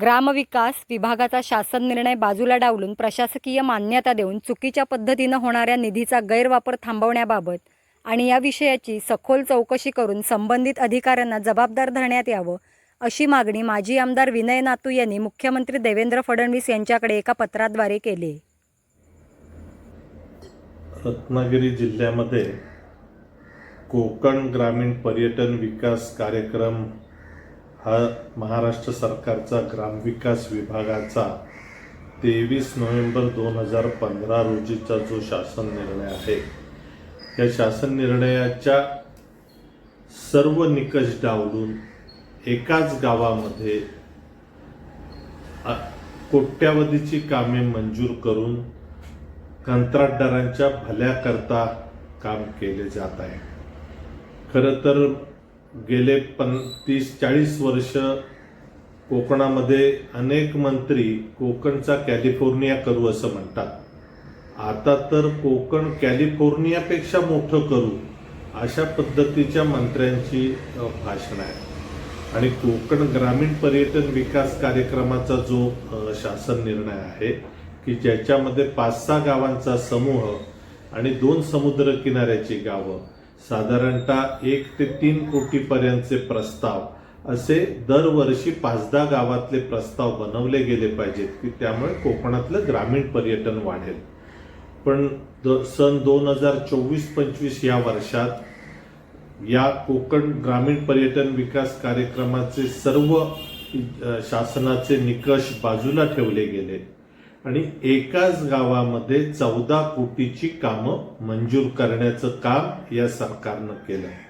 ग्रामविकास विभागाचा शासन निर्णय बाजूला डावलून प्रशासकीय मान्यता देऊन चुकीच्या पद्धतीनं होणाऱ्या निधीचा गैरवापर थांबवण्याबाबत आणि या विषयाची सखोल चौकशी करून संबंधित अधिकाऱ्यांना जबाबदार धरण्यात यावं अशी मागणी माजी आमदार विनय नातू यांनी मुख्यमंत्री देवेंद्र फडणवीस यांच्याकडे एका पत्राद्वारे केली. रत्नागिरी जिल्ह्यामध्ये कोकण ग्रामीण पर्यटन विकास कार्यक्रम हा महाराष्ट्र सरकारचा ग्रामविकास विभागाचा तेवीस नोव्हेंबर दोन हजार पंधरा रोजीचा जो शासन निर्णय आहे. या शासन निर्णयाच्या सर्व निकष डावलून एकाच गावामध्ये कोट्यावधीची कामे मंजूर करून कंत्राटदारांच्या भल्याकरता काम केले जात आहे. खरं तर गेले पण तीस चाळीस वर्ष कोकणामध्ये अनेक मंत्री कोकणचा कॅलिफोर्निया करू असं म्हणतात. आता तर कोकण कॅलिफोर्नियापेक्षा मोठं करू अशा पद्धतीच्या मंत्र्यांची भाषण भाषणं आहे. आणि कोकण ग्रामीण पर्यटन विकास कार्यक्रमाचा जो शासन निर्णय आहे की ज्याच्यामध्ये पाच सहा गावांचा समूह आणि दोन समुद्र किनाऱ्याची गावं साधारणतः एक ते तीन कोटीपर्यंतचे प्रस्ताव असे दरवर्षी पाच दहा गावातले प्रस्ताव बनवले गेले पाहिजेत की त्यामुळे कोकणातलं ग्रामीण पर्यटन वाढेल. पण द- सन दोन हजार चोवीस पंचवीस या वर्षात या कोकण ग्रामीण पर्यटन विकास कार्यक्रमाचे सर्व शासनाचे निकष बाजूला ठेवले गेले आणि एकाच गावामध्ये चौदा कोटीची कामं मंजूर करण्याचं काम या सरकारनं केलं आहे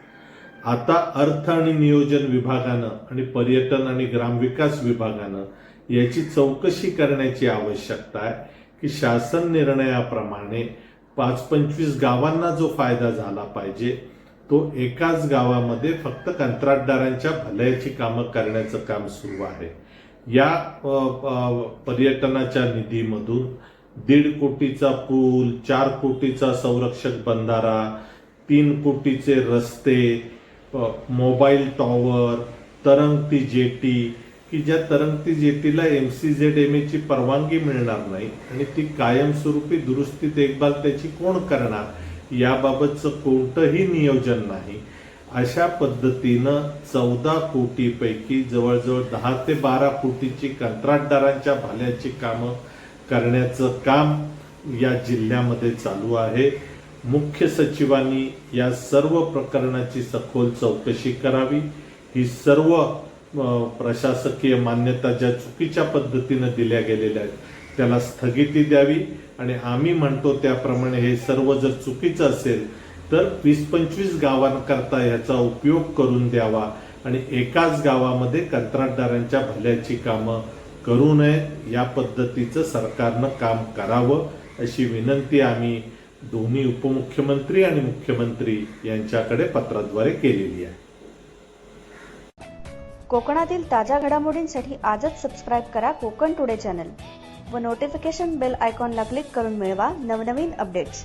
आता अर्थ आणि नियोजन विभागानं आणि पर्यटन आणि ग्रामविकास विभागानं याची चौकशी करण्याची आवश्यकता आहे की शासन निर्णयाप्रमाणे पाच पंचवीस गावांना जो फायदा झाला पाहिजे तो एकाच गावामध्ये फक्त कंत्राटदारांच्या भल्याची कामं करण्याचं काम सुरू आहे. या पर्यटनाच्या निधीमधून दीड कोटीचा पूल चार कोटीचा संरक्षक बंधारा तीन कोटीचे रस्ते मोबाईल टॉवर तरंगती जेटी की ज्या तरंगती जेटीला एम सी झेड एम ची परवानगी मिळणार नाही आणि ती कायमस्वरूपी दुरुस्ती देखभाल त्याची कोण करणार? याबाबतचं कोणतंही नियोजन नाही. अशा पद्धतीनं चौदा कोटीपैकी जवळजवळ दहा ते बारा कोटीची कंत्राटदारांच्या भाल्याची कामं करण्याचं काम या जिल्ह्यामध्ये चालू आहे. मुख्य सचिवांनी या सर्व प्रकरणाची सखोल चौकशी करावी. ही सर्व प्रशासकीय मान्यता ज्या चुकीच्या पद्धतीनं दिल्या गेलेल्या आहेत त्याला स्थगिती द्यावी. आणि आम्ही म्हणतो त्याप्रमाणे हे सर्व जर चुकीचं असेल तर वीस पंचवीस गावांकरता याचा उपयोग करून द्यावा आणि एकाच गावामध्ये कंत्राटदारांच्या भल्याची कामं करू नये या पद्धतीचं सरकारनं काम करावं अशी विनंती आम्ही दोन्ही उपमुख्यमंत्री आणि मुख्यमंत्री यांच्याकडे पत्राद्वारे केलेली आहे. कोकणातील ताज्या घडामोडींसाठी आजच सबस्क्राईब करा कोकण टुडे चॅनल व नोटिफिकेशन बेल आयकॉनला क्लिक करून मिळवा नवनवीन अपडेट्स